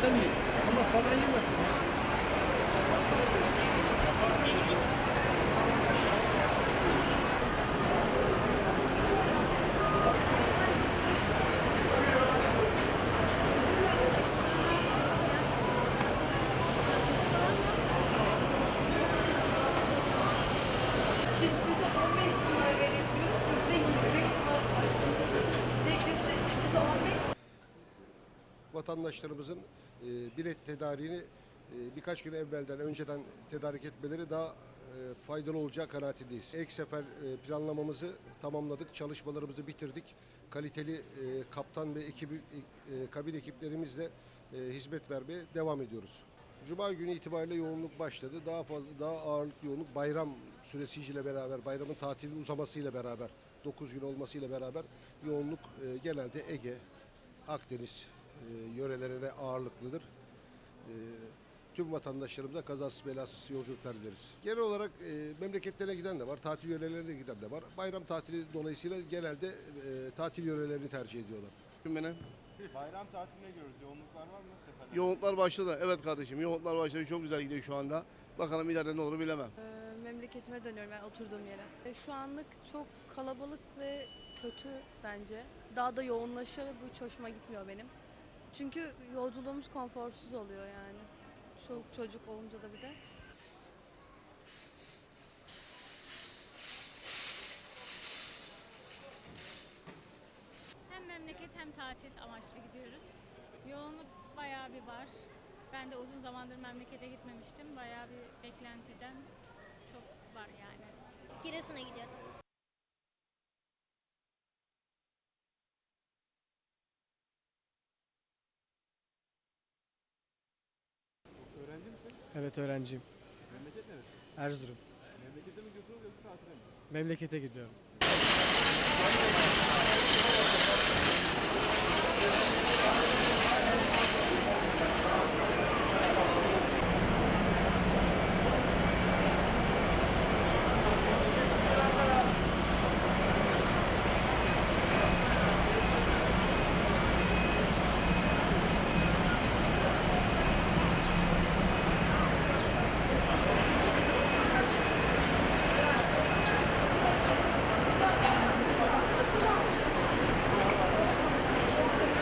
Sen ye. Ama sana yemesin. Vatandaşlarımızın e, bilet tedariğini e, birkaç gün evvelden önceden tedarik etmeleri daha e, faydalı olacağı kanaatindeyiz. Ek sefer e, planlamamızı tamamladık, çalışmalarımızı bitirdik. Kaliteli e, kaptan ve ekibi, e, kabin ekiplerimizle e, hizmet vermeye devam ediyoruz. Cuma günü itibariyle yoğunluk başladı. Daha fazla daha ağırlıklı yoğunluk bayram süresiyle beraber, bayramın tatilin uzamasıyla beraber, 9 gün olmasıyla beraber yoğunluk e, genelde Ege, Akdeniz e, yörelerine ağırlıklıdır. E, tüm vatandaşlarımıza kazasız belasız yolculuklar dileriz. Genel olarak e, memleketlerine giden de var, tatil yörelerine giden de var. Bayram tatili dolayısıyla genelde e, tatil yörelerini tercih ediyorlar. Beni. Bayram tatiline gidiyoruz. Yoğunluklar var mı seferler? Yoğunluklar başladı. Evet kardeşim yoğunluklar başladı. Çok güzel gidiyor şu anda. Bakalım ileride ne olur bilemem. Ee, Memleketime dönüyorum ben oturduğum yere. E, Şu anlık çok kalabalık ve kötü bence. Daha da yoğunlaşıyor ve bu hiç hoşuma gitmiyor benim. Çünkü yolculuğumuz konforsuz oluyor yani. Çoluk çocuk olunca da bir de. Hem memleket hem tatil amaçlı gidiyoruz. Yoğunluk bayağı bir var. Ben de uzun zamandır memlekete gitmemiştim. Bayağı bir beklentiden çok var yani. Giresun'a gidiyorum. Evet öğrenciyim. Memleket neresi? Erzurum. Memlekete mi gidiyorsunuz yoksa tatile mi? Memlekete gidiyorum.